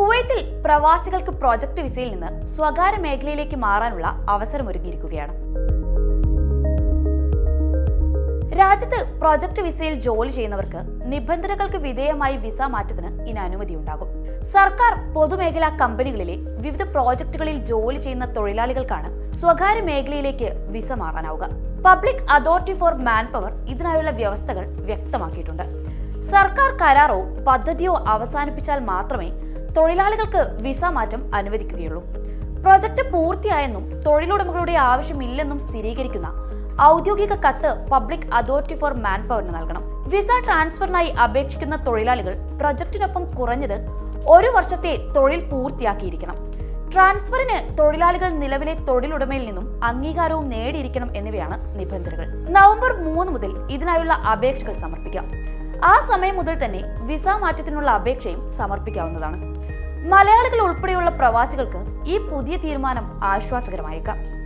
കുവൈത്തിൽ പ്രവാസികൾക്ക് പ്രോജക്ട് വിസയിൽ നിന്ന് സ്വകാര്യ മേഖലയിലേക്ക് മാറാനുള്ള അവസരമൊരുങ്ങിയിരിക്കുകയാണ് രാജ്യത്ത് പ്രോജക്ട് വിസയിൽ ജോലി ചെയ്യുന്നവർക്ക് നിബന്ധനകൾക്ക് വിധേയമായി വിസ മാറ്റത്തിന് ഇനി അനുമതിയുണ്ടാകും. സർക്കാർ പൊതുമേഖലാ കമ്പനികളിലെ വിവിധ പ്രോജക്റ്റുകളിൽ ജോലി ചെയ്യുന്ന തൊഴിലാളികൾക്കാണ് സ്വകാര്യ മേഖലയിലേക്ക് വിസ മാറാനാവുക. Public authority for manpower ഇതിനായുള്ള വ്യവസ്ഥകൾ വ്യക്തമാക്കിയിട്ടുണ്ട്. സർക്കാർ കരാറോ പദ്ധതിയോ അവസാനിപ്പിച്ചാൽ മാത്രമേ തൊഴിലാളികൾക്ക് വിസ മാറ്റം അനുവദിക്കുകയുള്ളൂ. പ്രോജക്റ്റ് പൂർത്തിയായെന്നും തൊഴിലുടമകളുടെ ആവശ്യമില്ലെന്നും സ്ഥിരീകരിക്കുന്ന ഔദ്യോഗിക കത്ത് പബ്ലിക് അതോറിറ്റി ഫോർ മാൻ പവറിന് നൽകണം. വിസ ട്രാൻസ്ഫറിനായി അപേക്ഷിക്കുന്ന തൊഴിലാളികൾ പ്രൊജക്ടിനൊപ്പം കുറഞ്ഞത് ഒരു വർഷത്തെ തൊഴിൽ പൂർത്തിയാക്കിയിരിക്കണം. ട്രാൻസ്ഫറിന് തൊഴിലാളികൾ നിലവിലെ തൊഴിലുടമയിൽ നിന്നും അംഗീകാരവും നേടിയിരിക്കണം എന്നിവയാണ് നിബന്ധനകൾ. നവംബർ മൂന്ന് മുതൽ ഇതിനായുള്ള അപേക്ഷകൾ സമർപ്പിക്കാം. ആ സമയം മുതൽ തന്നെ വിസ മാറ്റത്തിനുള്ള അപേക്ഷയും സമർപ്പിക്കാവുന്നതാണ്. മലയാളികൾ ഉൾപ്പെടെയുള്ള പ്രവാസികൾക്ക് ഈ പുതിയ തീരുമാനം ആശ്വാസകരമായേക്കാം.